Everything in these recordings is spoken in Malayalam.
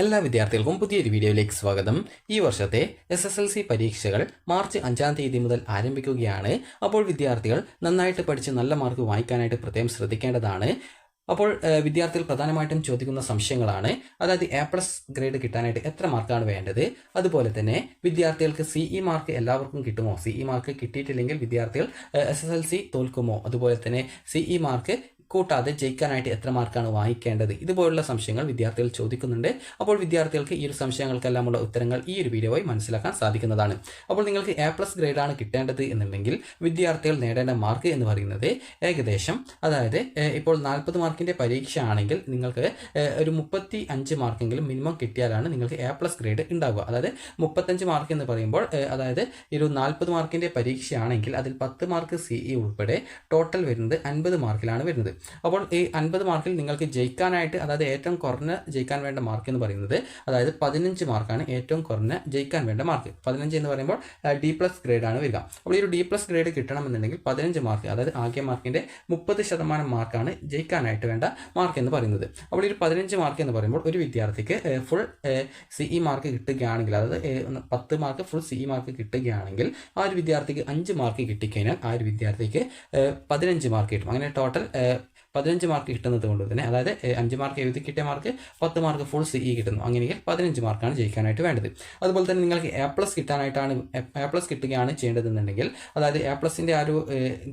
എല്ലാ വിദ്യാർത്ഥികൾക്കും പുതിയൊരു വീഡിയോയിലേക്ക് സ്വാഗതം. ഈ വർഷത്തെ എസ് എസ് എൽ സി പരീക്ഷകൾ മാർച്ച് അഞ്ചാം തീയതി മുതൽ ആരംഭിക്കുകയാണ്. അപ്പോൾ വിദ്യാർത്ഥികൾ നന്നായിട്ട് പഠിച്ച് നല്ല മാർക്ക് വാങ്ങിക്കാനായിട്ട് പ്രത്യേകം ശ്രദ്ധിക്കേണ്ടതാണ്. അപ്പോൾ വിദ്യാർത്ഥികൾ പ്രധാനമായിട്ടും ചോദിക്കുന്ന സംശയങ്ങളാണ്. അതായത് എ പ്ലസ് ഗ്രേഡ് കിട്ടാനായിട്ട് എത്ര മാർക്കാണ് വേണ്ടത്? അതുപോലെ തന്നെ വിദ്യാർത്ഥികൾക്ക് സിഇ മാർക്ക് എല്ലാവർക്കും കിട്ടുമോ? സിഇ മാർക്ക് കിട്ടിയിട്ടില്ലെങ്കിൽ വിദ്യാർത്ഥികൾ എസ് എസ് എൽ സി തോൽക്കുമോ? അതുപോലെ തന്നെ സിഇ മാർക്ക് കൂട്ടാതെ ജയിക്കാനായിട്ട് എത്ര മാർക്കാണ് വാങ്ങിക്കേണ്ടത്? ഇതുപോലുള്ള സംശയങ്ങൾ വിദ്യാർത്ഥികൾ ചോദിക്കുന്നുണ്ട്. അപ്പോൾ വിദ്യാർത്ഥികൾക്ക് ഈ ഒരു സംശയങ്ങൾക്കെല്ലാമുള്ള ഉത്തരങ്ങൾ ഈ ഒരു വീഡിയോയിൽ മനസ്സിലാക്കാൻ സാധിക്കുന്നതാണ്. അപ്പോൾ നിങ്ങൾക്ക് എ പ്ലസ് ഗ്രേഡാണ് കിട്ടേണ്ടത് എന്നുണ്ടെങ്കിൽ വിദ്യാർത്ഥികൾ നേടേണ്ട മാർക്ക് എന്ന് പറയുന്നത് ഏകദേശം അതായത് ഇപ്പോൾ നാൽപ്പത് മാർക്കിന്റെ പരീക്ഷ ആണെങ്കിൽ നിങ്ങൾക്ക് ഒരു മുപ്പത്തി അഞ്ച് മാർക്കെങ്കിലും മിനിമം കിട്ടിയാലാണ് നിങ്ങൾക്ക് എ പ്ലസ് ഗ്രേഡ് ഉണ്ടാവുക. അതായത് മുപ്പത്തഞ്ച് മാർക്ക് എന്ന് പറയുമ്പോൾ അതായത് ഒരു നാൽപ്പത് മാർക്കിന്റെ പരീക്ഷയാണെങ്കിൽ അതിൽ പത്ത് മാർക്ക് സി ഇ ഉൾപ്പെടെ ടോട്ടൽ വരുന്നത് അൻപത് മാർക്കിലാണ് വരുന്നത്. അപ്പോൾ ഈ അൻപത് മാർക്കിൽ നിങ്ങൾക്ക് ജയിക്കാനായിട്ട് അതായത് ഏറ്റവും കുറഞ്ഞ ജയിക്കാൻ വേണ്ട മാർക്ക് എന്ന് പറയുന്നത് അതായത് പതിനഞ്ച് മാർക്കാണ് ഏറ്റവും കുറഞ്ഞ ജയിക്കാൻ വേണ്ട മാർക്ക് പതിനഞ്ച് എന്ന് പറയുമ്പോൾ ഡി പ്ലസ് ഗ്രേഡ് ആണ് വരിക. അപ്പോൾ ഈ ഒരു ഡി പ്ലസ് ഗ്രേഡ് കിട്ടണമെന്നുണ്ടെങ്കിൽ പതിനഞ്ച് മാർക്ക് അതായത് ആകെ മാർക്കിന്റെ മുപ്പത് ശതമാനം മാർക്കാണ് ജയിക്കാനായിട്ട് വേണ്ട മാർക്ക് എന്ന് പറയുന്നത്. അപ്പോൾ ഈ പതിനഞ്ച് മാർക്ക് എന്ന് പറയുമ്പോൾ ഒരു വിദ്യാർത്ഥിക്ക് ഫുൾ സിഇ മാർക്ക് കിട്ടുകയാണെങ്കിൽ അതായത് പത്ത് മാർക്ക് ഫുൾ സിഇ മാർക്ക് കിട്ടുകയാണെങ്കിൽ ആ ഒരു വിദ്യാർത്ഥിക്ക് അഞ്ച് മാർക്ക് കിട്ടിക്കഴിഞ്ഞാൽ ആ ഒരു വിദ്യാർത്ഥിക്ക് പതിനഞ്ച് മാർക്ക് കിട്ടും. അങ്ങനെ ടോട്ടൽ പതിനഞ്ച് മാർക്ക് കിട്ടുന്നത് കൊണ്ട് തന്നെ അതായത് അഞ്ച് മാർക്ക് എഴുതി കിട്ടിയ മാർക്ക് പത്ത് മാർക്ക് ഫുൾ സി ഇ കിട്ടുന്നു. അങ്ങനെയെങ്കിൽ പതിനഞ്ച് മാർക്കാണ് ജയിക്കാനായിട്ട് വേണ്ടത്. അതുപോലെ തന്നെ നിങ്ങൾക്ക് എ പ്ലസ് കിട്ടാനായിട്ടാണ് എ പ്ലസ് കിട്ടുകയാണ് ചെയ്യേണ്ടതെന്നുണ്ടെങ്കിൽ അതായത് എ പ്ലസിന്റെ ആ ഒരു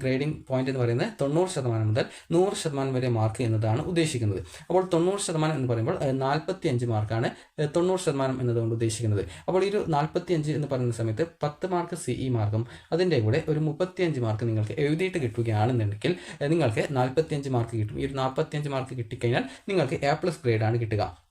ഗ്രേഡിംഗ് പോയിന്റ് എന്ന് പറയുന്നത് തൊണ്ണൂറ് ശതമാനം മുതൽ നൂറ് ശതമാനം വരെ മാർക്ക് എന്നതാണ് ഉദ്ദേശിക്കുന്നത്. അപ്പോൾ തൊണ്ണൂറ് ശതമാനം എന്ന് പറയുമ്പോൾ നാൽപ്പത്തി അഞ്ച് മാർക്കാണ് തൊണ്ണൂറ് ശതമാനം എന്നതുകൊണ്ട് ഉദ്ദേശിക്കുന്നത്. അപ്പോൾ ഈ ഒരു നാൽപ്പത്തി അഞ്ച് എന്ന് പറയുന്ന സമയത്ത് പത്ത് മാർക്ക് ഇ മാർക്കും അതിന്റെ കൂടെ ഒരു മുപ്പത്തിയഞ്ച് മാർക്ക് നിങ്ങൾക്ക് എഴുതിയിട്ട് കിട്ടുകയാണെന്നുണ്ടെങ്കിൽ നിങ്ങൾക്ക് നാൽപ്പത്തിയഞ്ച് മാർക്ക് കിട്ടും. ഈ ഒരു നാൽപ്പത്തിയഞ്ച് മാർക്ക് കിട്ടിക്കഴിഞ്ഞാൽ നിങ്ങൾക്ക് എ പ്ലസ് ഗ്രേഡാണ് കിട്ടുക.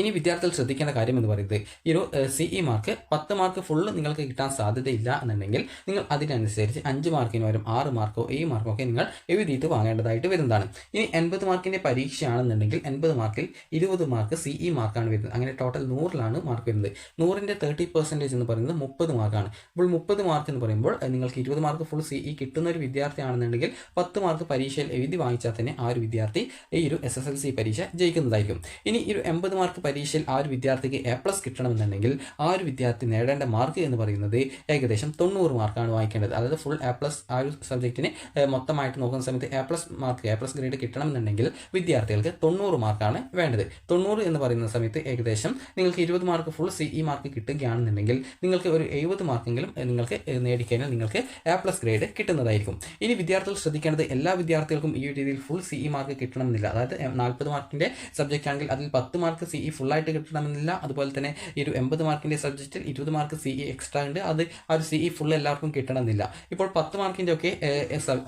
ഇനി വിദ്യാർത്ഥികൾ ശ്രദ്ധിക്കേണ്ട കാര്യം എന്ന് പറയുന്നത് ഈ ഒരു സിഇ മാർക്ക് പത്ത് മാർക്ക് ഫുള്ള് നിങ്ങൾക്ക് കിട്ടാൻ സാധ്യതയില്ല എന്നുണ്ടെങ്കിൽ നിങ്ങൾ അതിനനുസരിച്ച് അഞ്ച് മാർക്കിന് വരും ആറ് മാർക്കോ ഏഴ് മാർക്കോ ഒക്കെ നിങ്ങൾ എഴുതിയിട്ട് വാങ്ങേണ്ടതായിട്ട് വരുന്നതാണ്. ഇനി എൺപത് മാർക്കിന്റെ പരീക്ഷയാണെന്നുണ്ടെങ്കിൽ എൺപത് മാർക്കിൽ ഇരുപത് മാർക്ക് സിഇ മാർക്കാണ് വരുന്നത്. അങ്ങനെ ടോട്ടൽ നൂറിലാണ് മാർക്ക് വരുന്നത്. നൂറിന്റെ തേർട്ടി പെർസെന്റേജ് എന്ന് പറയുന്നത് മുപ്പത് മാർക്കാണ് അപ്പോൾ മുപ്പത് മാർക്ക് എന്ന് പറയുമ്പോൾ നിങ്ങൾക്ക് ഇരുപത് മാർക്ക് ഫുൾ സിഇ കിട്ടുന്ന ഒരു വിദ്യാർത്ഥിയാണെന്നുണ്ടെങ്കിൽ പത്ത് മാർക്ക് പരീക്ഷയിൽ എഴുതി വാങ്ങിച്ചാൽ തന്നെ ആ ഒരു വിദ്യാർത്ഥി ഈ ഒരു എസ് എസ് എൽ സി പരീക്ഷ ജയിക്കുന്നതായിരിക്കും. ഇനി ഈ ഒരു എൺപത് മാർക്ക് പരീക്ഷയിൽ ആ ഒരു വിദ്യാർത്ഥിക്ക് എ പ്ലസ് കിട്ടണമെന്നുണ്ടെങ്കിൽ ആ ഒരു വിദ്യാർത്ഥി നേടേണ്ട മാർക്ക് എന്ന് പറയുന്നത് ഏകദേശം തൊണ്ണൂറ് മാർക്കാണ് വാങ്ങിക്കേണ്ടത് അതായത് ഫുൾ എ പ്ലസ് ആ ഒരു സബ്ജക്റ്റിന് മൊത്തമായിട്ട് നോക്കുന്ന സമയത്ത് A plus mark A plus grade കിട്ടണമെന്നുണ്ടെങ്കിൽ വിദ്യാർത്ഥികൾക്ക് തൊണ്ണൂറ് മാർക്കാണ് വേണ്ടത്. തൊണ്ണൂറ് എന്ന് പറയുന്ന സമയത്ത് ഏകദേശം നിങ്ങൾക്ക് ഇരുപത് mark full C E mark കിട്ടുകയാണെന്നുണ്ടെങ്കിൽ നിങ്ങൾക്ക് ഒരു എഴുപത് മാർക്കെങ്കിലും നിങ്ങൾക്ക് നേടിക്കഴിഞ്ഞാൽ നിങ്ങൾക്ക് എ പ്ലസ് ഗ്രേഡ് കിട്ടുന്നതായിരിക്കും. ഇനി വിദ്യാർത്ഥികൾ ശ്രദ്ധിക്കേണ്ടത് എല്ലാ വിദ്യാർത്ഥികൾക്കും ഈ രീതിയിൽ ഫുൾ സി ഇ മാർക്ക് കിട്ടണമെന്നില്ല. അതായത് നാൽപ്പത് മാർക്കിന്റെ സബ്ജക്റ്റ് ആണെങ്കിൽ അതിൽ പത്ത് മാർക്ക് സി ഫുൾ ആയിട്ട് കിട്ടണമെന്നില്ല. അതുപോലെ തന്നെ ഈ ഒരു എൺപത് മാർക്കിന്റെ സബ്ജക്റ്റിൽ ഇരുപത് മാർക്ക് സി ഇ എക്സ്ട്രാ ഉണ്ട്. അത് ആ ഒരു സി ഇ ഫുൾ എല്ലാവർക്കും കിട്ടണമെന്നില്ല. ഇപ്പോൾ പത്ത് മാർക്കിന്റെ ഒക്കെ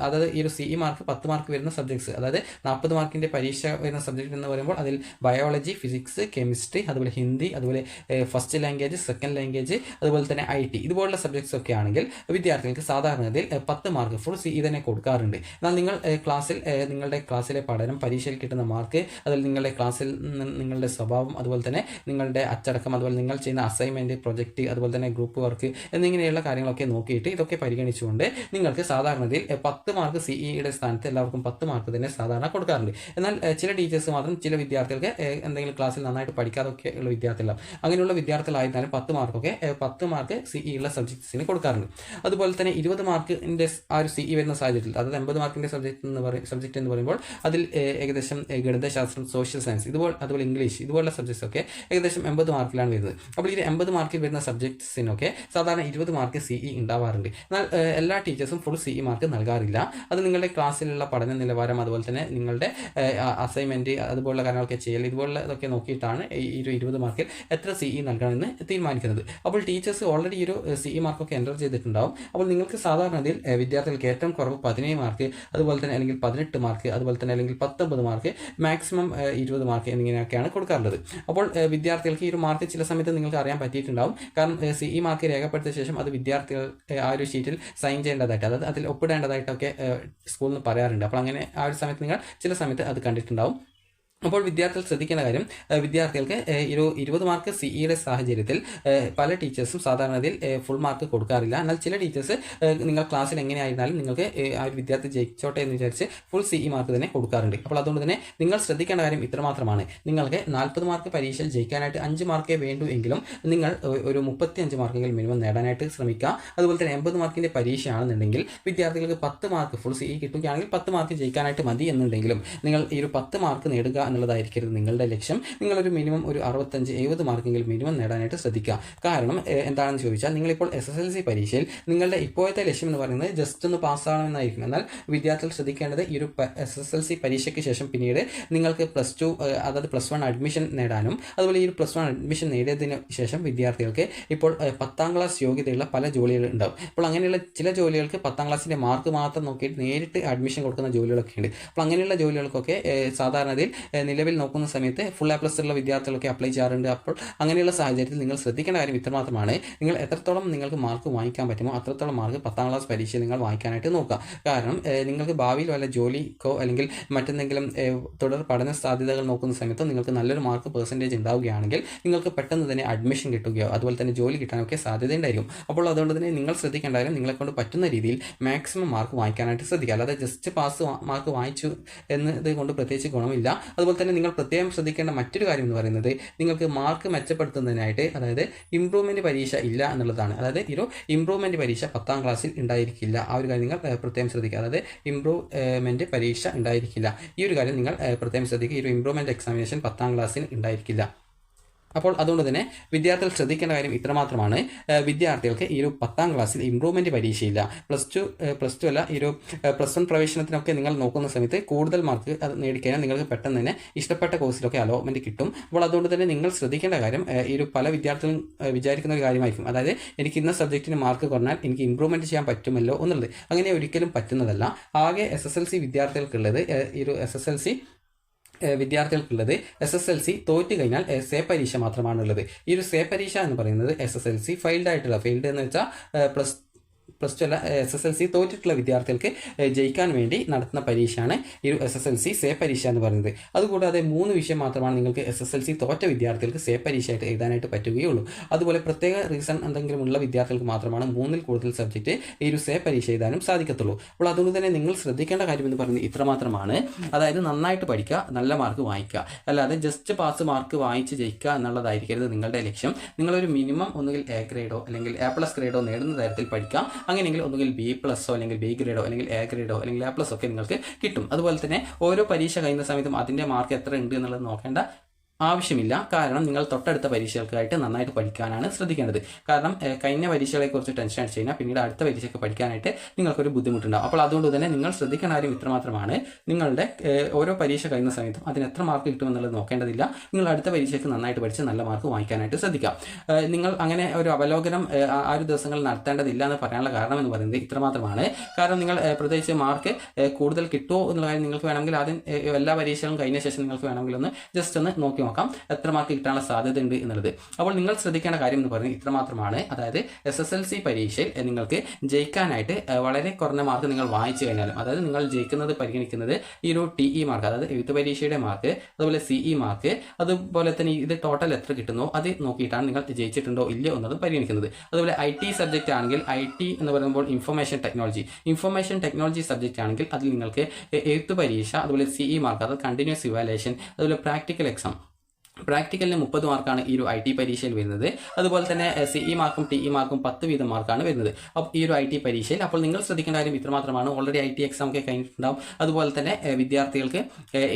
അതായത് ഈ ഒരു സി ഇ മാർക്ക് പത്ത് മാർക്ക് വരുന്ന സബ്ജക്ട്സ് അതായത് നാൽപ്പത് മാർക്കിന്റെ പരീക്ഷ വരുന്ന സബ്ജക്റ്റ് എന്ന് പറയുമ്പോൾ അതിൽ ബയോളജി ഫിസിക്സ് കെമിസ്ട്രി അതുപോലെ ഹിന്ദി അതുപോലെ ഫസ്റ്റ് ലാംഗ്വേജ് സെക്കൻഡ് ലാംഗ്വേജ് അതുപോലെ തന്നെ ഐ ടി ഇതുപോലുള്ള സബ്ജക്ട്സ് ഒക്കെ ആണെങ്കിൽ വിദ്യാർത്ഥികൾക്ക് സാധാരണഗതിയിൽ പത്ത് മാർക്ക് ഫുൾ സി ഇ തന്നെ കൊടുക്കാറുണ്ട്. എന്നാൽ നിങ്ങൾ ക്ലാസ്സിൽ നിങ്ങളുടെ ക്ലാസ്സിലെ പഠനം പരീക്ഷയിൽ കിട്ടുന്ന മാർക്ക് അതിൽ നിങ്ങളുടെ ക്ലാസ്സിൽ നിങ്ങളുടെ സ്വഭാവം അതുപോലെ തന്നെ നിങ്ങളുടെ അച്ചടക്കം അതുപോലെ നിങ്ങൾ ചെയ്യുന്ന അസൈൻമെന്റ് പ്രൊജക്റ്റ് അതുപോലെ തന്നെ ഗ്രൂപ്പ് വർക്ക് എന്നിങ്ങനെയുള്ള കാര്യങ്ങളൊക്കെ നോക്കിയിട്ട് ഇതൊക്കെ പരിഗണിച്ചുകൊണ്ട് നിങ്ങൾക്ക് സാധാരണയിൽ ഏഹ്, പത്ത് മാർക്ക് സിഇയുടെ സ്ഥാനത്ത് എല്ലാവർക്കും പത്ത് മാർക്ക് തന്നെ സാധാരണ കൊടുക്കാറുണ്ട്. എന്നാൽ ചില ടീച്ചേഴ്സ് മാത്രം ചില വിദ്യാർത്ഥികൾക്ക് എന്തെങ്കിലും ക്ലാസ്സിൽ നന്നായിട്ട് പഠിക്കാതൊക്കെ ഉള്ള വിദ്യാർത്ഥികളാണ് അങ്ങനെയുള്ള വിദ്യാർത്ഥികളായിരുന്നാലും പത്ത് മാർക്കൊക്കെ പത്ത് മാർക്ക് സിഇ ഉള്ള സബ്ജക്ട്സിന് കൊടുക്കാറുണ്ട്. അതുപോലെ തന്നെ ഇരുപത് മാർക്കിന്റെ ആ ഒരു സിഇ വരുന്ന സാഹചര്യത്തിൽ അതായത് എൺപത് മാർക്കിന്റെ സബ്ജക്ട് എന്ന് പറയും സബ്ജക്ട് എന്ന് പറയുമ്പോൾ അതിൽ ഏകദേശം ഗണിതശാസ്ത്രം സോഷ്യൽ സയൻസ് ഇതുപോലെ അതുപോലെ ഇംഗ്ലീഷ് ഇതുപോലുള്ള സബ്ജക്ട്സ് ഒക്കെ ഏകദേശം എൺപത് മാർക്കിലാണ് വരുന്നത്. അപ്പോൾ ഈ എൺപത് മാർക്കിൽ വരുന്ന സബ്ജക്ട്സിനൊക്കെ സാധാരണ ഇരുപത് മാർക്ക് സി ഇ ഉണ്ടാവാറുണ്ട്. എന്നാൽ എല്ലാ ടീച്ചേഴ്സും ഫുൾ സി ഇ മാർക്ക് നൽകാറില്ല. അത് നിങ്ങളുടെ ക്ലാസ്സിലുള്ള പഠന നിലവാരം അതുപോലെ തന്നെ നിങ്ങളുടെ അസൈൻമെന്റ് അതുപോലുള്ള കാര്യങ്ങളൊക്കെ ചെയ്യൽ ഇതുപോലുള്ള ഇതൊക്കെ നോക്കിയിട്ടാണ് ഈ ഒരു ഇരുപത് മാർക്കിൽ എത്ര സി ഇ നൽകണമെന്ന് തീരുമാനിക്കുന്നത്. അപ്പോൾ ടീച്ചേഴ്സ് ഓൾറെഡി ഒരു ഇ മാർക്കൊക്കെ എന്റർ ചെയ്തിട്ടുണ്ടാവും. അപ്പോൾ നിങ്ങൾക്ക് സാധാരണയിൽ വിദ്യാർത്ഥികൾക്ക് ഏറ്റവും കുറവ് പതിനേഴ് മാർക്ക് അതുപോലെ തന്നെ അല്ലെങ്കിൽ പതിനെട്ട് മാർക്ക് അതുപോലെ തന്നെ അല്ലെങ്കിൽ പത്തൊമ്പത് മാർക്ക് മാക്സിമം ഇരുപത് മാർക്ക് എന്നിങ്ങനെയൊക്കെയാണ് കൊടുക്കാറുള്ളത്. അപ്പോൾ വിദ്യാർത്ഥികൾക്ക് ഈ ഒരു മാർക്ക് ചില സമയത്ത് നിങ്ങൾക്ക് അറിയാൻ പറ്റിയിട്ടുണ്ടാവും. കാരണം ഈ മാർക്ക് രേഖപ്പെടുത്തിയ ശേഷം അത് വിദ്യാർത്ഥികൾ ആ ഒരു ഷീറ്റിൽ സൈൻ ചെയ്യേണ്ടതായിട്ട് അതായത് അതിൽ ഒപ്പിടേണ്ടതായിട്ടൊക്കെ സ്കൂളിൽ നിന്ന് പറയാറുണ്ട്. അപ്പോൾ അങ്ങനെ ആ ഒരു സമയത്ത് നിങ്ങൾ ചില സമയത്ത് അത് കണ്ടിട്ടുണ്ടാവും. അപ്പോൾ വിദ്യാർത്ഥികൾ ശ്രദ്ധിക്കേണ്ട കാര്യം വിദ്യാർത്ഥികൾക്ക് ഒരു ഇരുപത് മാർക്ക് സിഇയുടെ സാഹചര്യത്തിൽ പല ടീച്ചേഴ്സും സാധാരണഗതിയിൽ ഫുൾ മാർക്ക് കൊടുക്കാറില്ല. എന്നാൽ ചില ടീച്ചേഴ്സ് നിങ്ങൾ ക്ലാസ്സിൽ എങ്ങനെയായിരുന്നാലും നിങ്ങൾക്ക് ആ ഒരു വിദ്യാർത്ഥി ജയിച്ചോട്ടെ എന്ന് വിചാരിച്ച് ഫുൾ സിഇ മാർക്ക് തന്നെ കൊടുക്കാറുണ്ട്. അപ്പോൾ അതുകൊണ്ട് തന്നെ നിങ്ങൾ ശ്രദ്ധിക്കേണ്ട കാര്യം ഇത്രമാത്രമാണ്. നിങ്ങൾക്ക് നാൽപ്പത് മാർക്ക് പരീക്ഷയിൽ ജയിക്കാനായിട്ട് അഞ്ച് മാർക്കേ വേണ്ടൂ എങ്കിലും നിങ്ങൾ ഒരു മുപ്പത്തി അഞ്ച് മാർക്കെങ്കിലും മിനിമം നേടാനായിട്ട് ശ്രമിക്കുക. അതുപോലെ തന്നെ എൺപത് മാർക്കിന്റെ പരീക്ഷയാണെന്നുണ്ടെങ്കിൽ വിദ്യാർത്ഥികൾക്ക് പത്ത് മാർക്ക് ഫുൾ സിഇ കിട്ടുകയാണെങ്കിൽ പത്ത് മാർക്ക് ജയിക്കാനായിട്ട് മതി എന്നുണ്ടെങ്കിലും നിങ്ങൾ ഈ ഒരു പത്ത് മാർക്ക് നേടുക എന്നുള്ളതായിരിക്കരുത്. നിങ്ങളുടെ ലക്ഷ്യം നിങ്ങളൊരു മിനിമം ഒരു അറുപത്തഞ്ച് എഴുപത് മാർക്കെങ്കിലും മിനിമം നേടാനായിട്ട് ശ്രദ്ധിക്കുക. കാരണം എന്താണെന്ന് ചോദിച്ചാൽ നിങ്ങളിപ്പോൾ എസ് എസ് എൽ സി പരീക്ഷയിൽ നിങ്ങളുടെ ഇപ്പോഴത്തെ ലക്ഷ്യം എന്ന് പറയുന്നത് ജസ്റ്റ് ഒന്ന് പാസ്സാകണമെന്നായിരിക്കും എന്നാൽ വിദ്യാർത്ഥികൾ ശ്രദ്ധിക്കേണ്ടത് ഈ ഒരു എസ് എസ് എൽ സി പരീക്ഷയ്ക്ക് ശേഷം പിന്നീട് നിങ്ങൾക്ക് പ്ലസ് ടു അതായത് പ്ലസ് വൺ അഡ്മിഷൻ നേടാനും അതുപോലെ ഈ ഒരു പ്ലസ് വൺ അഡ്മിഷൻ നേടിയതിനു ശേഷം വിദ്യാർത്ഥികൾക്ക് ഇപ്പോൾ പത്താം ക്ലാസ് യോഗ്യതയുള്ള പല ജോലികൾ ഉണ്ടാവും. അപ്പോൾ അങ്ങനെയുള്ള ചില ജോലികൾക്ക് പത്താം ക്ലാസ്സിന്റെ മാർക്ക് മാത്രം നോക്കിയിട്ട് നേരിട്ട് അഡ്മിഷൻ കൊടുക്കുന്ന ജോലികളൊക്കെ ഉണ്ട്. അപ്പോൾ അങ്ങനെയുള്ള ജോലികൾക്കൊക്കെ സാധാരണയിൽ നിലവിൽ നോക്കുന്ന സമയത്ത് ഫുൾ എ പ്ലസ് ഉള്ള വിദ്യാർത്ഥികളൊക്കെ അപ്ലൈ ചെയ്യാറുണ്ട്. അപ്പോൾ അങ്ങനെയുള്ള സാഹചര്യത്തിൽ നിങ്ങൾ ശ്രദ്ധിക്കേണ്ട കാര്യം ഇത്രമാത്രമാണ്. നിങ്ങൾ എത്രത്തോളം നിങ്ങൾക്ക് മാർക്ക് വാങ്ങിക്കാൻ പറ്റുമോ അത്രത്തോളം മാർക്ക് പത്താം ക്ലാസ് പരീക്ഷ നിങ്ങൾ വാങ്ങിക്കാനായിട്ട് നോക്കുക. കാരണം നിങ്ങൾക്ക് ഭാവിയിൽ വല്ല ജോലിക്കോ അല്ലെങ്കിൽ മറ്റെന്തെങ്കിലും തുടർ പഠന സാധ്യതകൾ നോക്കുന്ന സമയത്തോ നിങ്ങൾക്ക് നല്ലൊരു മാർക്ക് പെർസെന്റേജ് ഉണ്ടാവുകയാണെങ്കിൽ നിങ്ങൾക്ക് പെട്ടെന്ന് തന്നെ അഡ്മിഷൻ കിട്ടുകയോ അതുപോലെ തന്നെ ജോലി കിട്ടാനൊക്കെ സാധ്യത ഉണ്ടായിരിക്കും. അപ്പോൾ അതുകൊണ്ട് തന്നെ നിങ്ങൾ ശ്രദ്ധിക്കേണ്ട കാര്യം നിങ്ങളെ കൊണ്ട് പറ്റുന്ന രീതിയിൽ മാക്സിമം മാർക്ക് വാങ്ങിക്കാനായിട്ട് ശ്രദ്ധിക്കുക. അല്ലാതെ ജസ്റ്റ് പാസ് മാർക്ക് വാങ്ങിച്ചു എന്നത് കൊണ്ട് പ്രത്യേകിച്ച് ഗുണമില്ല. അതുപോലെ തന്നെ നിങ്ങൾ പ്രത്യേകം ശ്രദ്ധിക്കേണ്ട മറ്റൊരു കാര്യം എന്ന് പറയുന്നത് നിങ്ങൾക്ക് മാർക്ക് മെച്ചപ്പെടുത്തുന്നതിനായിട്ട് അതായത് ഇമ്പ്രൂവ്മെന്റ് പരീക്ഷ ഇല്ല എന്നുള്ളതാണ്. അതായത് ഒരു ഇമ്പ്രൂവ്മെന്റ് പരീക്ഷ പത്താം ക്ലാസ്സിൽ ഉണ്ടായിരിക്കില്ല. ആ ഒരു കാര്യം നിങ്ങൾ പ്രത്യേകം ശ്രദ്ധിക്കുക. അതായത് ഇമ്പ്രൂവ്മെന്റ് പരീക്ഷ ഉണ്ടായിരിക്കില്ല. ഈ ഒരു കാര്യം നിങ്ങൾ പ്രത്യേകം ശ്രദ്ധിക്കുക. ഈ ഒരു ഇമ്പ്രൂവ്മെന്റ് എക്സാമിനേഷൻ പത്താം ക്ലാസ്സിൽ ഉണ്ടായിരിക്കില്ല. അപ്പോൾ അതുകൊണ്ട് തന്നെ വിദ്യാർത്ഥികൾ ശ്രദ്ധിക്കേണ്ട കാര്യം ഇത്രമാത്രമാണ്. വിദ്യാർത്ഥികൾക്ക് ഈ ഒരു പത്താം ക്ലാസ്സിൽ ഇമ്പ്രൂവ്മെന്റ് പരീക്ഷയില്ല. പ്ലസ് ടു പ്ലസ് ടു അല്ല ഈ ഒരു പ്ലസ് വൺ പ്രവേശനത്തിനൊക്കെ നിങ്ങൾ നോക്കുന്ന സമയത്ത് കൂടുതൽ മാർക്ക് അത് നേടിക്കഴിഞ്ഞാൽ നിങ്ങൾക്ക് പെട്ടെന്ന് തന്നെ ഇഷ്ടപ്പെട്ട കോഴ്സിലൊക്കെ അലോട്ട്മെന്റ് കിട്ടും. അപ്പോൾ അതുകൊണ്ട് തന്നെ നിങ്ങൾ ശ്രദ്ധിക്കേണ്ട കാര്യം ഈ ഒരു പല വിദ്യാർത്ഥികളും വിചാരിക്കുന്ന ഒരു കാര്യമായിരിക്കും. അതായത് എനിക്ക് ഇന്ന സബ്ജക്റ്റിന് മാർക്ക് കുറഞ്ഞാൽ എനിക്ക് ഇമ്പ്രൂവ്മെന്റ് ചെയ്യാൻ പറ്റുമല്ലോ എന്നുള്ളത്. അങ്ങനെ ഒരിക്കലും പറ്റുന്നതല്ല. ആകെ എസ് എസ് എൽ സി വിദ്യാർത്ഥികൾക്കുള്ളത് ഈ ഒരു എസ് എസ് എൽ സി വിദ്യാർത്ഥികൾക്കുള്ളത് എസ് എസ് എൽ സി തോറ്റു കഴിഞ്ഞാൽ എസ് സേ പരീക്ഷ മാത്രമാണുള്ളത്. ഈ ഒരു സേ പരീക്ഷ എന്ന് പറയുന്നത് S S L C failed ആയിട്ടുള്ള ഫെയിൽഡ് എന്ന് വെച്ചാൽ പ്ലസ് പ്ലസ് ടു അല്ല എസ് എസ് എൽ സി തോറ്റിട്ടുള്ള വിദ്യാർത്ഥികൾക്ക് ജയിക്കാൻ വേണ്ടി നടത്തുന്ന പരീക്ഷയാണ് ഈ S S L C say പരീക്ഷ എന്ന് പറയുന്നത്. അതുകൂടാതെ മൂന്ന് വിഷയം മാത്രമാണ് നിങ്ങൾക്ക് എസ് എസ് എൽ സി തോറ്റ വിദ്യാർത്ഥികൾക്ക് സേ പരീക്ഷയായിട്ട് എഴുതാനായിട്ട് പറ്റുകയുള്ളൂ. അതുപോലെ പ്രത്യേക റീസൺ എന്തെങ്കിലും ഉള്ള വിദ്യാർത്ഥികൾക്ക് മാത്രമാണ് മൂന്നിൽ കൂടുതൽ സബ്ജക്റ്റ് ഈ ഒരു സേ പരീക്ഷ എഴുതാനും സാധിക്കത്തുള്ളൂ. അപ്പോൾ അതുകൊണ്ട് തന്നെ നിങ്ങൾ ശ്രദ്ധിക്കേണ്ട കാര്യം എന്ന് പറയുന്നത് ഇത്രമാത്രമാണ്. അതായത് നന്നായിട്ട് പഠിക്കുക നല്ല മാർക്ക് വാങ്ങിക്കുക. അല്ലാതെ ജസ്റ്റ് പാസ് മാർക്ക് വാങ്ങിച്ച് ജയിക്കുക എന്നുള്ളതായിരിക്കരുത് നിങ്ങളുടെ ലക്ഷ്യം. നിങ്ങളൊരു മിനിമം ഒന്നുകിൽ എ ഗ്രേഡോ അല്ലെങ്കിൽ എ പ്ലസ് ഗ്രേഡോ നേടുന്ന തരത്തിൽ പഠിക്കാം. അങ്ങനെയെങ്കിൽ ഒന്നുകിൽ ബി പ്ലസോ അല്ലെങ്കിൽ ബി ഗ്രേഡോ അല്ലെങ്കിൽ എ ഗ്രേഡോ അല്ലെങ്കിൽ എ പ്ലസ് ഒക്കെ നിങ്ങൾക്ക് കിട്ടും. അതുപോലെ തന്നെ ഓരോ പരീക്ഷ കഴിയുന്ന സമയത്തും അതിന്റെ മാർക്ക് എത്ര ഉണ്ട് എന്നുള്ളത് നോക്കേണ്ട ആവശ്യമില്ല. കാരണം നിങ്ങൾ തൊട്ടടുത്ത പരീക്ഷകൾക്കായിട്ട് നന്നായിട്ട് പഠിക്കാനാണ് ശ്രദ്ധിക്കേണ്ടത്. കാരണം കഴിഞ്ഞ പരീക്ഷകളെക്കുറിച്ച് ടെൻഷൻ അടിച്ചു കഴിഞ്ഞാൽ പിന്നീട് അടുത്ത പരീക്ഷയ്ക്ക് പഠിക്കാനായിട്ട് നിങ്ങൾക്കൊരു ബുദ്ധിമുട്ടുണ്ടാവും. അപ്പോൾ അതുകൊണ്ട് തന്നെ നിങ്ങൾ ശ്രദ്ധിക്കേണ്ട കാര്യം ഇത്രമാത്രമാണ്. നിങ്ങളുടെ ഓരോ പരീക്ഷ കഴിയുന്ന സമയത്തും അതിന് എത്ര മാർക്ക് കിട്ടുമെന്നുള്ളത് നോക്കേണ്ടതില്ല. നിങ്ങൾ അടുത്ത പരീക്ഷയ്ക്ക് നന്നായിട്ട് പഠിച്ച് നല്ല മാർക്ക് വാങ്ങിക്കാനായിട്ട് ശ്രദ്ധിക്കാം. നിങ്ങൾ അങ്ങനെ ഒരു അവലോകനം ആ ഒരു ദിവസങ്ങളിൽ നടത്തേണ്ടതില്ല എന്ന് പറയാനുള്ള കാരണം എന്ന് പറയുന്നത് ഇത്രമാത്രമാണ്. കാരണം നിങ്ങൾ പ്രത്യേകിച്ച് മാർക്ക് കൂടുതൽ കിട്ടുമോ എന്നുള്ള കാര്യം നിങ്ങൾക്ക് വേണമെങ്കിൽ ആദ്യം എല്ലാ പരീക്ഷകളും കഴിഞ്ഞ ശേഷം നിങ്ങൾക്ക് വേണമെങ്കിൽ ഒന്ന് ജസ്റ്റ് ഒന്ന് നോക്കി നോക്കാം എത്ര മാർക്ക് കിട്ടാനുള്ള സാധ്യത ഉണ്ട് എന്നുള്ളത്. അപ്പോൾ നിങ്ങൾ ശ്രദ്ധിക്കേണ്ട കാര്യം എന്ന് പറഞ്ഞാൽ ഇത്ര ഇത്രമാത്രമാണ്. അതായത് എസ് എസ് എൽ സി പരീക്ഷയിൽ നിങ്ങൾക്ക് ജയിക്കാനായിട്ട് വളരെ കുറഞ്ഞ മാർക്ക് നിങ്ങൾ വായിച്ചു കഴിഞ്ഞാലും അതായത് നിങ്ങൾ ജയിക്കുന്നത് പരിഗണിക്കുന്നത് ഈ ഒരു ടി ഇ മാർക്ക് അതായത് എഴുത്ത് പരീക്ഷയുടെ മാർക്ക് അതുപോലെ സി ഇ മാർക്ക് അതുപോലെ തന്നെ ഇത് ടോട്ടൽ എത്ര കിട്ടുന്നോ അത് നോക്കിയിട്ടാണ് നിങ്ങൾ ജയിച്ചിട്ടുണ്ടോ ഇല്ലയോ എന്നത് പരിഗണിക്കുന്നത്. അതുപോലെ ഐ ടി സബ്ജക്റ്റ് ആണെങ്കിൽ ഐ ടി എന്ന് പറയുമ്പോൾ information technology information technology subject ആണെങ്കിൽ അതിൽ നിങ്ങൾക്ക് എഴുത്ത് പരീക്ഷ അതുപോലെ സി ഇ മാർക്ക് അതായത് കണ്ടിന്യൂസ് ഇവാലുവേഷൻ അതുപോലെ പ്രാക്ടിക്കൽ എക്സാം പ്രാക്ടിക്കലിന് മുപ്പത് മാർക്കാണ് ഈ ഒരു ഐ ടി പരീക്ഷയിൽ വരുന്നത്. അതുപോലെ തന്നെ സി ഇ മാർക്കും ടി ഇ മാർക്കും പത്ത് വീതം മാർക്കാണ് വരുന്നത്. അപ്പോൾ ഈ ഒരു ഐ ടി പരീക്ഷയിൽ അപ്പോൾ നിങ്ങൾ ശ്രദ്ധിക്കേണ്ട കാര്യം ഇത്രമാത്രമാണ്. ഓൾറെഡി ഐ ടി എക്സാം ഒക്കെ കഴിഞ്ഞിട്ടുണ്ടാവും. അതുപോലെ തന്നെ വിദ്യാർത്ഥികൾക്ക്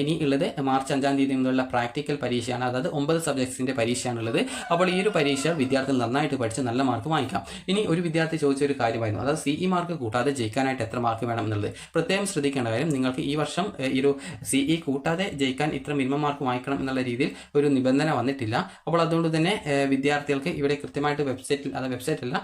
ഇനി ഉള്ളത് മാർച്ച് അഞ്ചാം തീയതി മുതലുള്ള പ്രാക്ടിക്കൽ പരീക്ഷയാണ്. അതായത് ഒമ്പത് സബ്ജക്ട്സിന്റെ പരീക്ഷയാണുള്ളത് അപ്പോൾ ഈ ഒരു പരീക്ഷ വിദ്യാർത്ഥികൾ നന്നായിട്ട് പഠിച്ച് നല്ല മാർക്ക് വാങ്ങിക്കാം. ഇനി ഒരു വിദ്യാർത്ഥി ചോദിച്ച ഒരു കാര്യമായിരുന്നു. അതായത് സി ഇ മാർക്ക് കൂട്ടാതെ ജയിക്കാനായിട്ട് എത്ര മാർക്ക് വേണം എന്നുള്ളത്. പ്രത്യേകം ശ്രദ്ധിക്കേണ്ട കാര്യം നിങ്ങൾക്ക് ഈ വർഷം ഈ ഒരു സി ഇ കൂട്ടാതെ ജയിക്കാൻ ഇത്ര മിനിമം മാർക്ക് വാങ്ങിക്കണം എന്നുള്ള രീതിയിൽ ഒരു നിബന്ധന വന്നിട്ടില്ല. അപ്പോൾ അതുകൊണ്ട് തന്നെ വിദ്യാർത്ഥികൾക്ക് ഇവിടെ കൃത്യമായിട്ട് വെബ്സൈറ്റിൽ അത് വെബ്സൈറ്റ് അല്ല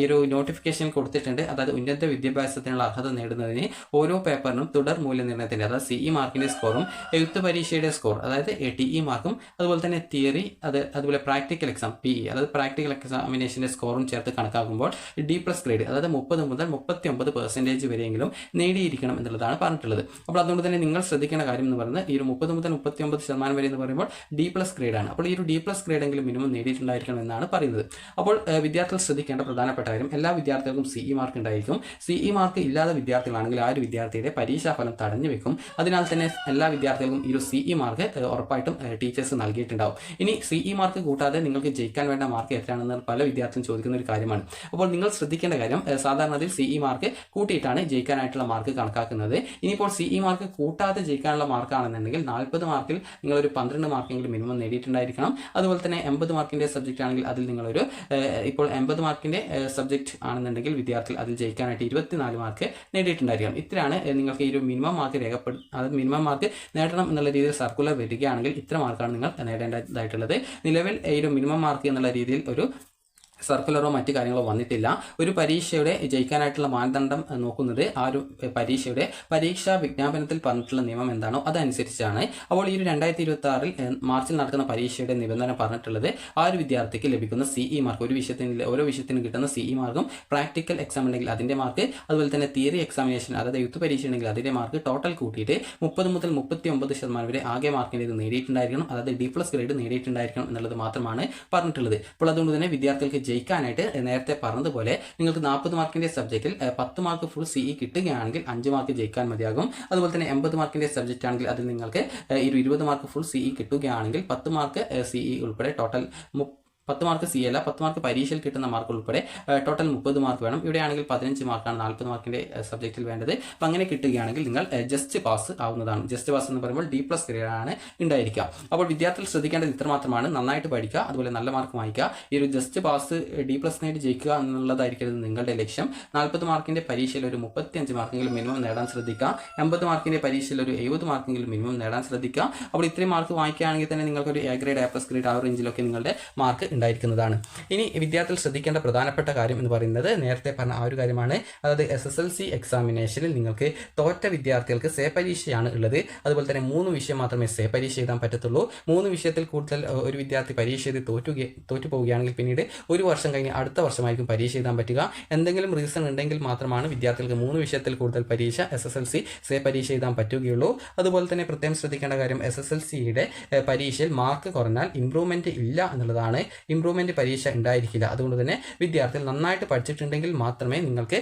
ഈ ഒരു നോട്ടിഫിക്കേഷൻ കൊടുത്തിട്ടുണ്ട്. അതായത് ഉന്നത വിദ്യാഭ്യാസത്തിനുള്ള അർഹത നേടുന്നതിന് ഓരോ പേപ്പറിനും തുടർ മൂല്യനിർണയത്തിന്റെ അതായത് സിഇ മാർക്കിന്റെ സ്കോറും എഴുത്ത് പരീക്ഷയുടെ സ്കോർ അതായത് ടി ഇ മാർക്കും അതുപോലെ തന്നെ തിയറി അത് അതുപോലെ പ്രാക്ടിക്കൽ എക്സാം പി ഇ അതായത് പ്രാക്ടിക്കൽ എക്സാമിനേഷന്റെ സ്കോറും ചേർത്ത് കണക്കാക്കുമ്പോൾ ഡി പ്ലസ് ഗ്രേഡ് അതായത് മുപ്പത് മുതൽ മുപ്പത്തി ഒമ്പത് പെർസെന്റേജ് വരെയെങ്കിലും നേടിയിരിക്കണം എന്നുള്ളതാണ് പറഞ്ഞിട്ടുള്ളത്. അപ്പോൾ അതുകൊണ്ട് തന്നെ നിങ്ങൾ ശ്രദ്ധിക്കേണ്ട കാര്യം എന്ന് പറയുന്നത് ഈ ഒരു മുപ്പത് മുതൽ മുപ്പത്തി ഒമ്പത് ശതമാനം വരെ എന്ന് പറയുമ്പോൾ ഡി പ്ലസ് ഗ്രേഡ് ആണ്. അപ്പോൾ ഈ ഒരു ഡി പ്ലസ് ഗ്രേഡ് എങ്കിലും മിനിമം നേടിയിട്ടുണ്ടായിരിക്കണം എന്നാണ് പറയുന്നത്. അപ്പോൾ വിദ്യാർത്ഥികൾ ശ്രദ്ധിക്കേണ്ട പ്രധാനപ്പെട്ട കാര്യം എല്ലാ വിദ്യാർത്ഥികൾക്കും സിഇ മാർക്ക് ഉണ്ടായിരിക്കും. സിഇ മാർക്ക് ഇല്ലാത്ത വിദ്യാർത്ഥികളാണെങ്കിൽ ആ ഒരു വിദ്യാർത്ഥിയുടെ പരീക്ഷാഫലം തടഞ്ഞു വെക്കും. അതിനാൽ തന്നെ എല്ലാ വിദ്യാർത്ഥികൾക്കും ഈ ഒരു സിഇ മാർക്ക് ഏഹ്, ഉറപ്പായിട്ടും ടീച്ചേഴ്സ് നൽകിയിട്ടുണ്ടാവും. ഇനി സിഇ മാർക്ക് കൂട്ടാതെ നിങ്ങൾക്ക് ജയിക്കാൻ വേണ്ട മാർക്ക് എത്രയാണെന്ന് പല വിദ്യാർത്ഥികളും ചോദിക്കുന്ന ഒരു കാര്യമാണ്. അപ്പോൾ നിങ്ങൾ ശ്രദ്ധിക്കേണ്ട കാര്യം സാധാരണത്തിൽ സിഇ മാർക്ക് കൂട്ടിയിട്ടാണ് ജയിക്കാനായിട്ടുള്ള മാർക്ക് കണക്കാക്കുന്നത്. ഇനിയിപ്പോൾ സിഇ മാർക്ക് കൂട്ടാതെ ജയിക്കാനുള്ള മാർക്കാണെന്നുണ്ടെങ്കിൽ നാൽപ്പത് മാർക്കിൽ നിങ്ങൾ ഒരു പന്ത്രണ്ട് മാർക്കെങ്കിലും മിനിമം നേടിയിട്ടുണ്ടായിരിക്കണം. അതുപോലെ തന്നെ എൺപത് മാർക്കിന്റെ സബ്ജക്റ്റ് ആണെങ്കിൽ അതിൽ നിങ്ങളൊരു ഇപ്പോൾ എൺപത് മാർക്കിന്റെ സബ്ജക്റ്റ് ആണെന്നുണ്ടെങ്കിൽ വിദ്യാർത്ഥികൾ അതിൽ ജയിക്കാനായിട്ട് ഇരുപത്തിനാല് മാർക്ക് നേടിയിട്ടുണ്ടായിരിക്കണം. ഇത്രയാണ് നിങ്ങൾക്ക് ഈ ഒരു മിനിമം മാർക്ക് രേഖപ്പെടും അതായത് മിനിമം മാർക്ക് നേടണം എന്നുള്ള രീതിയിൽ സർക്കുലർ വരികയാണെങ്കിൽ ഇത്ര മാർക്കാണ് നിങ്ങൾ നേടേണ്ടതായിട്ടുള്ളത്. നിലവിൽ ഈ ഒരു മിനിമം മാർക്ക് എന്നുള്ള രീതിയിൽ ഒരു സർക്കുലറോ മറ്റു കാര്യങ്ങളോ വന്നിട്ടില്ല. ഒരു പരീക്ഷയുടെ ജയിക്കാനായിട്ടുള്ള മാനദണ്ഡം നോക്കുന്നത് ആ ഒരു പരീക്ഷയുടെ പരീക്ഷാ വിജ്ഞാപനത്തിൽ പറഞ്ഞിട്ടുള്ള നിയമം എന്താണോ അതനുസരിച്ചാണ്. അപ്പോൾ ഈ ഒരു രണ്ടായിരത്തി ഇരുപത്തി ആറിൽ മാർച്ചിൽ നടക്കുന്ന പരീക്ഷയുടെ നിബന്ധന പറഞ്ഞിട്ടുള്ളത് ആ ഒരു വിദ്യാർത്ഥിക്ക് ലഭിക്കുന്ന സിഇ മാർക്ക് ഒരു വിഷയത്തിന് ഓരോ വിഷയത്തിനും കിട്ടുന്ന സിഇ മാർക്കും പ്രാക്ടിക്കൽ എക്സാം ഉണ്ടെങ്കിൽ അതിന്റെ മാർക്ക് അതുപോലെ തന്നെ തിയറി എക്സാമിനേഷൻ അതായത് യുദ്ധ പരീക്ഷ ഉണ്ടെങ്കിൽ അതിന്റെ മാർക്ക് ടോട്ടൽ കൂട്ടിയിട്ട് മുപ്പത് മുതൽ മുപ്പത്തി ഒമ്പത് ശതമാനം വരെ ആകെ മാർക്കിന്റെ ഇത് നേടിയിട്ടുണ്ടായിരിക്കണം. അതായത് ഡി പ്ലസ് ഗ്രേഡ് നേടിയിട്ടുണ്ടായിരിക്കണം എന്നുള്ളത് മാത്രമാണ് പറഞ്ഞിട്ടുള്ളത്. അപ്പോൾ അതുകൊണ്ട് തന്നെ വിദ്യാർത്ഥികൾക്ക് ജയിക്കാനായിട്ട് നേരത്തെ പറഞ്ഞതുപോലെ നിങ്ങൾക്ക് നാൽപ്പത് മാർക്കിന്റെ സബ്ജക്റ്റിൽ പത്ത് മാർക്ക് ഫുൾ സിഇ കിട്ടുകയാണെങ്കിൽ അഞ്ച് മാർക്ക് ജയിക്കാൻ മതിയാകും. അതുപോലെ തന്നെ എൺപത് മാർക്കിന്റെ സബ്ജക്റ്റ് ആണെങ്കിൽ അതിൽ നിങ്ങൾക്ക് ഇരുപത് മാർക്ക് ഫുൾ സിഇ കിട്ടുകയാണെങ്കിൽ പത്ത് മാർക്ക് സി ഇ ഉൾപ്പെടെ ടോട്ടൽ പത്ത് മാർക്ക് സി അല്ല പത്ത് മാർക്ക് പരീക്ഷയിൽ കിട്ടുന്ന മാർക്ക് ഉൾപ്പെടെ ടോട്ടൽ മുപ്പത് മാർക്ക് വേണം. ഇവിടെയാണെങ്കിൽ പതിനഞ്ച് മാർക്കാണ് നാൽപ്പത് മാർക്കിന്റെ സബ്ജക്റ്റിൽ വേണ്ടത്. അപ്പം അങ്ങനെ കിട്ടുകയാണെങ്കിൽ നിങ്ങൾ ജസ്റ്റ് പാസ് ആവുന്നതാണ്. ജസ്റ്റ് പാസ് എന്ന് പറയുമ്പോൾ ഡി പ്ലസ് ഗ്രേഡ് ആണ് ഉണ്ടായിരിക്കുക. അപ്പോൾ വിദ്യാർത്ഥികൾ ശ്രദ്ധിക്കേണ്ടത് ഇത്രമാത്രമാണ്. നന്നായിട്ട് പഠിക്കുക അതുപോലെ നല്ല മാർക്ക് വാങ്ങിക്കുക ഈ ഒരു ജസ്റ്റ് പാസ് ഡി പ്ലസ് നേടി ജയിക്കുക എന്നുള്ളതായിരിക്കരുത് നിങ്ങളുടെ ലക്ഷ്യം. നാൽപ്പത് മാർക്കിന്റെ പരീക്ഷയിൽ ഒരു മുപ്പത്തിയഞ്ച് മാർക്കെങ്കിലും മിനിമം നേടാൻ ശ്രദ്ധിക്കുക. എൺപത് മാർക്കിന്റെ പരീക്ഷയിൽ ഒരു എഴുപത് മാർക്കെങ്കിലും മിനിമം നേടാൻ ശ്രദ്ധിക്കുക. അപ്പോൾ ഇത്രയും മാർക്ക് വാങ്ങിക്കുകയാണെങ്കിൽ തന്നെ നിങ്ങൾക്ക് ഒരു A grade A plus grade ആ റേഞ്ചിലൊക്കെ നിങ്ങളുടെ മാർക്ക് ഉണ്ടായിരിക്കുന്നതാണ്. ഇനി വിദ്യാർത്ഥികൾ ശ്രദ്ധിക്കേണ്ട പ്രധാനപ്പെട്ട കാര്യം എന്ന് പറയുന്നത് നേരത്തെ പറഞ്ഞ ആ ഒരു കാര്യമാണ്. അതായത് എസ് എസ് എൽ സി എക്സാമിനേഷനിൽ നിങ്ങൾക്ക് തോറ്റ വിദ്യാർത്ഥികൾക്ക് സേ പരീക്ഷയാണ് ഉള്ളത്. അതുപോലെ തന്നെ മൂന്ന് വിഷയം മാത്രമേ സേ പരീക്ഷ എഴുതാൻ പറ്റത്തുള്ളൂ. മൂന്ന് വിഷയത്തിൽ കൂടുതൽ ഒരു വിദ്യാർത്ഥി പരീക്ഷ എഴുതി തോറ്റുക തോറ്റു പോവുകയാണെങ്കിൽ പിന്നീട് ഒരു വർഷം കഴിഞ്ഞ് അടുത്ത വർഷമായിരിക്കും പരീക്ഷ എഴുതാൻ പറ്റുക. എന്തെങ്കിലും റീസൺ ഉണ്ടെങ്കിൽ മാത്രമാണ് വിദ്യാർത്ഥികൾക്ക് മൂന്ന് വിഷയത്തിൽ കൂടുതൽ പരീക്ഷ S S L C say പരീക്ഷ എഴുതാൻ പറ്റുകയുള്ളൂ. അതുപോലെ തന്നെ പ്രത്യേകം ശ്രദ്ധിക്കേണ്ട കാര്യം എസ് എസ് എൽ സിയുടെ പരീക്ഷയിൽ മാർക്ക് കുറഞ്ഞാൽ ഇംപ്രൂവ്മെന്റ് ഇല്ല എന്നുള്ളതാണ് ഇംപ്രൂവ്മെന്റ് പരീക്ഷ ഉണ്ടായിരിക്കില്ല. അതുകൊണ്ട് തന്നെ വിദ്യാർത്ഥികൾ നന്നായിട്ട് പഠിച്ചിട്ടുണ്ടെങ്കിൽ മാത്രമേ നിങ്ങൾക്ക്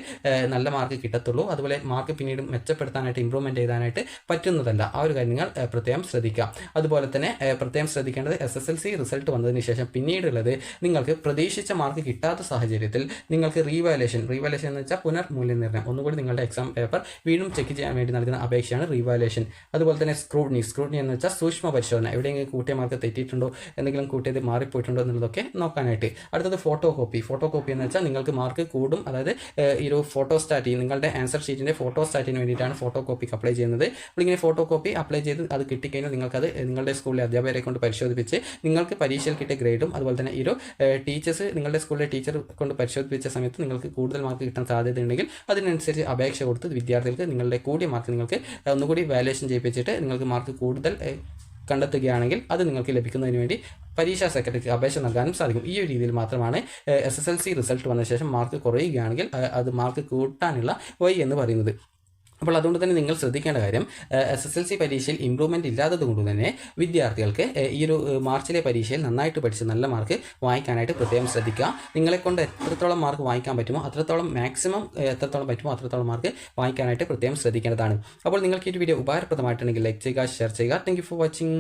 നല്ല മാർക്ക് കിട്ടത്തുള്ളൂ. അതുപോലെ മാർക്ക് പിന്നീട് മെച്ചപ്പെടുത്താനായിട്ട് ഇംപ്രൂവ്മെന്റ് ചെയ്താനായിട്ട് പറ്റുന്നതല്ല. ആ ഒരു കാര്യങ്ങൾ പ്രത്യേകം ശ്രദ്ധിക്കാം അതുപോലെ തന്നെ പ്രത്യേകം ശ്രദ്ധിക്കേണ്ടത് S S L C result വന്നതിന് ശേഷം പിന്നീടുള്ളത് നിങ്ങൾക്ക് പ്രതീക്ഷിച്ച മാർക്ക് കിട്ടാത്ത സാഹചര്യത്തിൽ നിങ്ങൾക്ക് റീവാലേഷൻ റീവാലേഷൻ എന്ന് വെച്ചാൽ പുനർമൂല്യനിർണയം. ഒന്നുകൂടി നിങ്ങളുടെ എക്സാം പേപ്പർ വീണ്ടും ചെക്ക് ചെയ്യാൻ വേണ്ടി നൽകുന്ന അപേക്ഷയാണ് റീവാലേഷൻ അതുപോലെ തന്നെ സ്ക്രൂട്നി സ്ക്രൂട്നി എന്ന് വെച്ചാൽ സൂക്ഷ്മ പരിശോധന. എവിടെയെങ്കിലും കൂട്ടിയ മാർക്ക് തെറ്റിയിട്ടുണ്ടോ എന്തെങ്കിലും കൂട്ടിയത് മാറിപ്പോയിട്ടുണ്ടോ എന്നുള്ളതൊക്കെ നോക്കാനായിട്ട്. അടുത്തത് ഫോട്ടോ കോപ്പി ഫോട്ടോ കോപ്പി എന്ന് വെച്ചാൽ നിങ്ങൾക്ക് മാർക്ക് കൂടും. അതായത് ഈ ഒരു ഫോട്ടോ സ്റ്റാറ്റ് നിങ്ങളുടെ ആൻസർ ഷീറ്റിന്റെ ഫോട്ടോ സ്റ്റാറ്റിന് വേണ്ടിയിട്ടാണ് ഫോട്ടോ കോപ്പിക്ക് അപ്ലൈ ചെയ്യുന്നത്. അപ്പോൾ ഇങ്ങനെ ഫോട്ടോ കോപ്പി അപ്ലൈ ചെയ്ത് അത് കിട്ടിക്കഴിഞ്ഞാൽ നിങ്ങൾക്കത് നിങ്ങളുടെ സ്കൂളിലെ അധ്യാപകരെ കൊണ്ട് പരിശോധിപ്പിച്ച് നിങ്ങൾക്ക് പരീക്ഷയിൽ കിട്ടിയ ഗ്രേഡും അതുപോലെ തന്നെ ഈ ഒരു ടീച്ചേഴ്സ് നിങ്ങളുടെ സ്കൂളിലെ ടീച്ചർ കൊണ്ട് പരിശോധിപ്പിച്ച സമയത്ത് നിങ്ങൾക്ക് കൂടുതൽ മാർക്ക് കിട്ടാൻ സാധ്യതയുണ്ടെങ്കിൽ അതിനനുസരിച്ച് അപേക്ഷ കൊടുത്ത് വിദ്യാർത്ഥികൾക്ക് നിങ്ങളുടെ കൂടിയ മാർക്ക് നിങ്ങൾക്ക് ഒന്നുകൂടി വാലുവേഷൻ ചെയ്യിപ്പിച്ചിട്ട് നിങ്ങൾക്ക് മാർക്ക് കൂടുതൽ കണ്ടെത്തുകയാണെങ്കിൽ അത് നിങ്ങൾക്ക് ലഭിക്കുന്നതിന് വേണ്ടി പരീക്ഷാ സെക്രട്ടറിക്ക് അപേക്ഷ നൽകാനും സാധിക്കും. ഈ ഒരു രീതിയിൽ മാത്രമാണ് S S L C result വന്ന ശേഷം മാർക്ക് കുറയുകയാണെങ്കിൽ അത് മാർക്ക് കൂട്ടാനുള്ള വഴി എന്ന് പറയുന്നത്. അപ്പോൾ അതുകൊണ്ട് തന്നെ നിങ്ങൾ ശ്രദ്ധിക്കേണ്ട കാര്യം എസ് എസ് എൽ സി പരീക്ഷയിൽ ഇമ്പ്രൂവ്മെന്റ് ഇല്ലാത്തത് കൊണ്ട് തന്നെ വിദ്യാർത്ഥികൾക്ക് ഈ ഒരു മാർച്ചിലെ പരീക്ഷയിൽ നന്നായിട്ട് പഠിച്ച് നല്ല മാർക്ക് വാങ്ങിക്കാനായിട്ട് പ്രത്യേകം ശ്രദ്ധിക്കുക. നിങ്ങളെ കൊണ്ട് എത്രത്തോളം മാർക്ക് വാങ്ങിക്കാൻ പറ്റുമോ അത്രത്തോളം മാക്സിമം എത്രത്തോളം പറ്റുമോ അത്രത്തോളം മാർക്ക് വാങ്ങിക്കാനായിട്ട് പ്രത്യേകം ശ്രദ്ധിക്കേണ്ടതാണ്. അപ്പോൾ നിങ്ങൾക്ക് ഈ വീഡിയോ ഉപകാരപ്രദമായിട്ടുണ്ടെങ്കിൽ ലൈക്ക് ചെയ്യുക ഷെയർ ചെയ്യുക. Thank for watching